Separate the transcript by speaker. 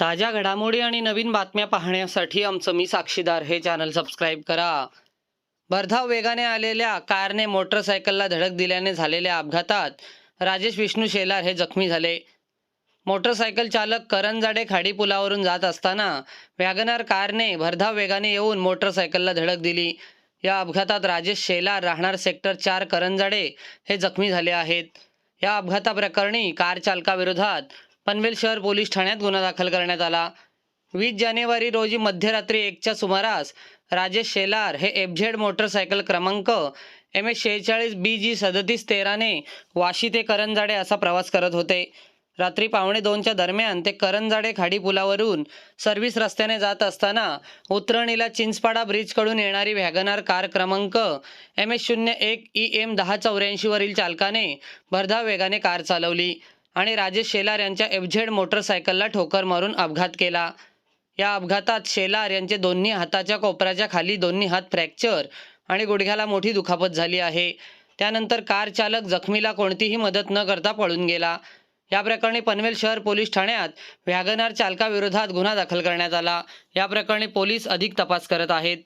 Speaker 1: ताज्या घडामोडी आणि नवीन बातम्या पाहण्यासाठी आमचं मी साक्षीदार. हे चॅनल सबस्क्राईब करा. भरधाव वेगाने आलेल्या कारने मोटरसायकलला धडक दिल्याने झालेल्या अपघातात राजेश विष्णू शेलार हे जखमी झाले. मोटरसायकल चालक करंजाडे खाडी पुलावरून जात असताना वॅगनार कारने भरधाव वेगाने येऊन मोटरसायकलला धडक दिली. या अपघातात राजेश शेलार राहणार सेक्टर चार करंजाडे हे जखमी झाले आहेत. या अपघाताप्रकरणी कार चालकाविरोधात पनवेल शहर पोलीस ठाण्यात गुन्हा दाखल करण्यात आला. वीस जानेवारी रोजी मध्यरात्री एकच्या सुमारास राजेश शेलार हे एफझेड मोटरसायकल क्रमांक एम एस शेहेचाळीस बी जी सदतीस तेराने वाशी ते करंजाडे असा प्रवास करत होते. रात्री पावणे दोनच्या दरम्यान ते करंजाडे खाडी पुलावरून सर्व्हिस रस्त्याने जात असताना उतरणीला चिंचपाडा ब्रिजकडून येणारी व्हॅगनार कार क्रमांक एम एस शून्य एक ई एम दहा चौऱ्याऐंशीवरील चालकाने भरधाव वेगाने कार चालवली. आणि राजेश शेलार यांच्या एफझेड मोटरसायकलला ठोकर मारून अपघात केला. या अपघातात शेलार यांचे दोन्ही हाताच्या कोपऱ्याच्या खाली दोन्ही हात फ्रॅक्चर आणि गुडघ्याला मोठी दुखापत झाली आहे. त्यानंतर कार चालक जखमीला कोणतीही मदत न करता पळून गेला. या प्रकरणी पनवेल शहर पोलीस ठाण्यात व्हॅगनार चालकाविरोधात गुन्हा दाखल करण्यात आला. या प्रकरणी पोलीस अधिक तपास करत आहेत.